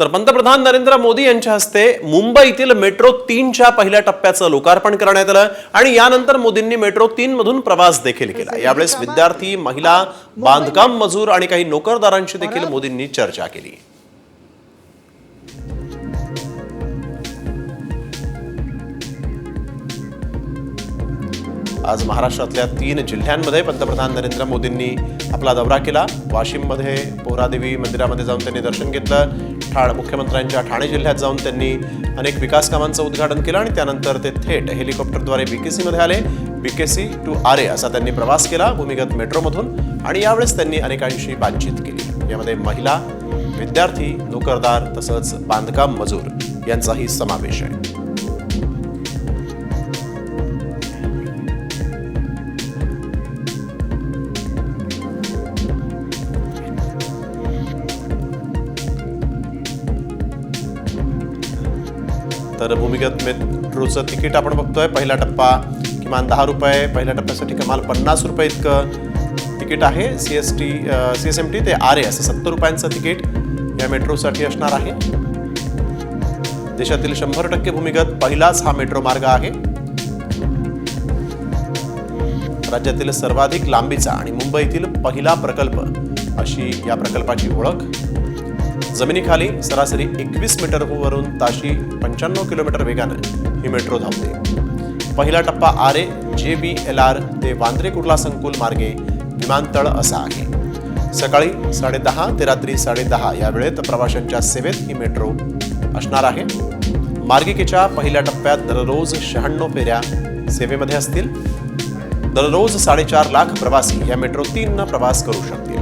तर पंतप्रधान नरेंद्र मोदी यांच्या हस्ते मुंबईतील मेट्रो तीनच्या पहिल्या टप्प्याचं लोकार्पण करण्यात आलं आणि यानंतर मोदींनी मेट्रो तीन मधून प्रवास देखील केला. यावेळेस विद्यार्थी महिला बांधकाम मजूर आणि काही नोकरदारांशी देखील मोदींनी चर्चा केली. आज महाराष्ट्रातल्या तीन जिल्ह्यांमध्ये पंतप्रधान नरेंद्र मोदींनी आपला दौरा केला. वाशिममध्ये पोहरादेवी मंदिरामध्ये जाऊन त्यांनी दर्शन घेतलं. ठाण मुख्यमंत्र्यांच्या ठाणे जिल्ह्यात जाऊन त्यांनी अनेक विकास कामांचं उद्घाटन केलं आणि त्यानंतर ते थेट हेलिकॉप्टरद्वारे बीकेसीमध्ये आले. बीकेसी टू आरे असा त्यांनी प्रवास केला भूमिगत मेट्रोमधून आणि यावेळेस त्यांनी अनेकांशी बातचीत केली. यामध्ये महिला विद्यार्थी नोकरदार तसंच बांधकाम मजूर यांचाही समावेश आहे. तर भूमिगत मेट्रोचं तिकीट आपण बघतोय. पहिला टप्पा किमान दहा रुपये पहिल्या टप्प्यासाठी कमाल पन्नास रुपये इतकं तिकीट आहे. C S T C S M T ते आर ए असं सत्तर रुपयांचं तिकीट या मेट्रोसाठी असणार आहे. देशातील शंभर टक्के भूमिगत पहिलाच हा मेट्रो मार्ग आहे. राज्यातील सर्वाधिक लांबीचा आणि मुंबईतील पहिला प्रकल्प अशी या प्रकल्पाची ओळख. जमिनीखाली सरासरी एकवीस मीटरवरून ताशी पंच्याण्णव किलोमीटर वेगानं ही मेट्रो धावते. पहिला टप्पा आर ए जे बी एल आर ते वांद्रे कुर्ला संकुल मार्गे विमानतळ असा आहे. सकाळी साडेदहा ते रात्री साडेदहा या वेळेत प्रवाशांच्या सेवेत ही मेट्रो असणार आहे. मार्गिकेच्या पहिल्या टप्प्यात दररोज शहाण्णव फेऱ्या सेवेमध्ये असतील. दररोज साडेचार लाख प्रवासी या मेट्रो तीननं प्रवास करू शकतील.